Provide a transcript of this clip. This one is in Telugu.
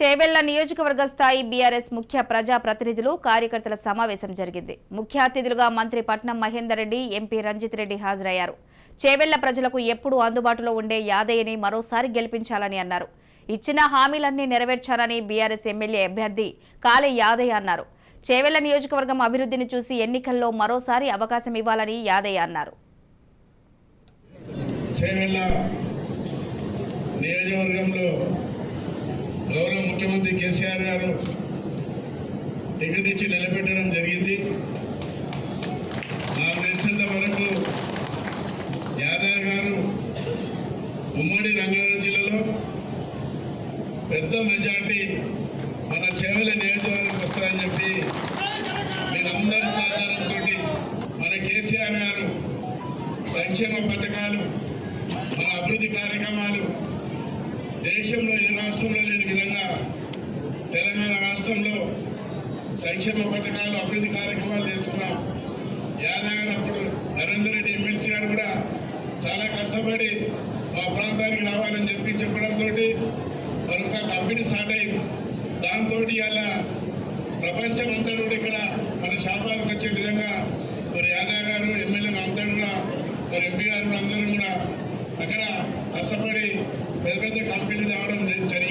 చేవెళ్ళ నియోజకవర్గ స్థాయి బీఆర్ఎస్ ముఖ్య ప్రజా ప్రతినిధులు కార్యకర్తల సమావేశం జరిగింది. ముఖ్య అతిథులుగా మంత్రి పట్నం మహేందర్ రెడ్డి ఎంపీ రంజిత్ రెడ్డి హాజరయ్యారు. చేవెళ్ళ ప్రజలకు ఎప్పుడూ అందుబాటులో ఉండే యాదయ్యని మరోసారి గెలిపించాలని అన్నారు. ఇచ్చిన హామీలన్నీ నెరవేర్చాలని బీఆర్ఎస్ ఎమ్మెల్యే అభ్యర్థి కాలే యాదయ్య అన్నారు. చేవెళ్ళ నియోజకవర్గం అభివృద్ధిని చూసి ఎన్నికల్లో మరోసారి అవకాశం ఇవ్వాలని యాదయ్య అన్నారు. నియోజకవర్గంలో గౌరవ ముఖ్యమంత్రి కేసీఆర్ గారు టికెట్ ఇచ్చి నిలబెట్టడం జరిగింది. నాకు తెలిసినంత వరకు యాదవ్ గారు ఉమ్మడి రంగారెడ్డి జిల్లాలో పెద్ద మెజార్టీ మన చేవల నియోజకవర్గం వస్తారని చెప్పి మీరందరి సహకారంతో మన కేసీఆర్ గారు సంక్షేమ పథకాలు మన అభివృద్ధి కార్యక్రమాలు దేశంలో ఏ రాష్ట్రంలో లేని విధంగా తెలంగాణ రాష్ట్రంలో సంక్షేమ పథకాలు అభివృద్ధి కార్యక్రమాలు చేస్తున్నాం. యాదగారు అప్పుడు నరేందర్ రెడ్డి ఎమ్మెల్సీ గారు కూడా చాలా కష్టపడి మా ప్రాంతానికి రావాలని చెప్పి చెప్పడంతో మరి ఒక కంపెనీ స్టార్ట్ అయింది. దాంతో ఇలా ప్రపంచం అంతా కూడా ఇక్కడ మన షాపాలకు వచ్చే విధంగా మరి యాదవ్ గారు ఎమ్మెల్యే అంతా కూడా మరి ఎంపీ గారు కూడా అందరూ కూడా అక్కడ కష్టపడి పెద్ద పెద్ద இருந்தாலும் சரி